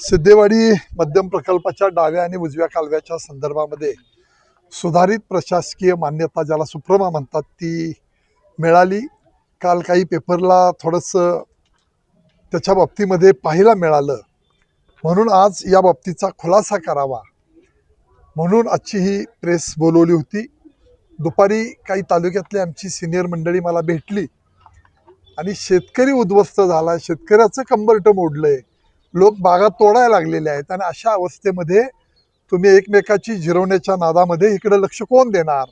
सिद्धेवाडी मध्यम प्रकल्पाच्या डाव्या आणि उजव्या कालव्याच्या संदर्भामध्ये सुधारित प्रशासकीय मान्यता ज्याला सुप्रमा म्हणतात ती मिळाली. काल काही पेपरला थोडंसं त्याच्या बाबतीमध्ये पाहायला मिळालं. म्हणून आज या बाबतीचा खुलासा करावा. म्हणून आजची ही प्रेस बोलवली होती. दुपारी काही तालुक्यातली आमची सिनियर मंडळी मला भेटली. आणि शेतकरी उद्ध्वस्त झाला. शेतकऱ्याचं कंबर्ट मोडलं आहे लोक बागा तोडायला लागलेले आहेत आणि अशा अवस्थेमध्ये तुम्ही एकमेकाची जिरवण्याच्या नादामध्ये इकडे लक्ष कोण देणार?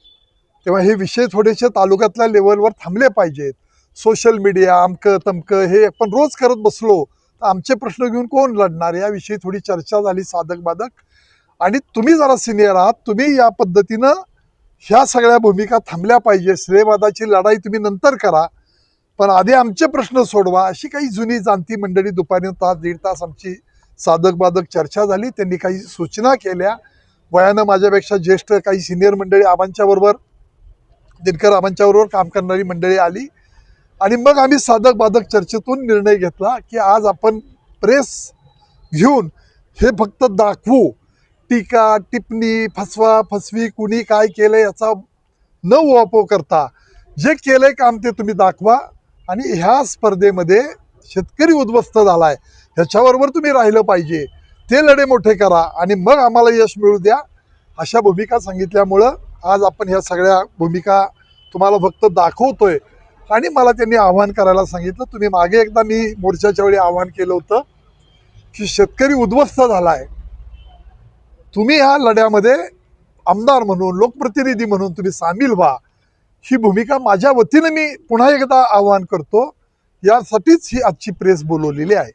तेव्हा हे विषय थोडेसे तालुक्यातल्या लेवलवर थांबले पाहिजेत. सोशल मीडिया अमकं तमकं हे आपण रोज करत बसलो तर आमचे प्रश्न घेऊन कोण लढणार? याविषयी थोडी चर्चा झाली साधक बाधक. आणि तुम्ही जरा सिनियर आहात तुम्ही या पद्धतीनं ह्या सगळ्या भूमिका थांबल्या पाहिजे श्रेयवादाची लढाई तुम्ही नंतर करा. पण आधी आमचे प्रश्न सोडवा अशी काही जुनी जाणती मंडळी दुपारी तास दीड तास आमची साधक बाधक चर्चा झाली. त्यांनी काही सूचना केल्या. वयानं माझ्यापेक्षा ज्येष्ठ काही सिनियर मंडळी आबांच्या बरोबर दिनकर आबांच्या बरोबर काम करणारी मंडळी आली. आणि मग आम्ही साधक बाधक चर्चेतून निर्णय घेतला की आज आपण प्रेस घेऊन हे फक्त दाखवू. टीका टिप्पणी फसवा फसवी कुणी काय केलं याचा न वापर करता जे केलंय काम ते तुम्ही दाखवा. आणि ह्या स्पर्धेमध्ये शेतकरी उद्ध्वस्त झालाय. ह्याच्याबरोबर तुम्ही राहिलं पाहिजे. ते लढे मोठे करा आणि मग आम्हाला यश मिळू द्या. अशा भूमिका सांगितल्यामुळं आज आपण ह्या सगळ्या भूमिका तुम्हाला फक्त दाखवतोय. आणि मला त्यांनी आव्हान करायला सांगितलं. तुम्ही मागे एकदा मी मोर्चाच्या वेळी आव्हान केलं होतं की शेतकरी उद्ध्वस्त झालाय. तुम्ही ह्या लढ्यामध्ये आमदार म्हणून लोकप्रतिनिधी म्हणून तुम्ही सामील व्हा. ही भूमिका माझ्या वतीनं मी पुन्हा एकदा आवाहन करतो. यासाठीच ही आजची प्रेस बोलवलेली आहे.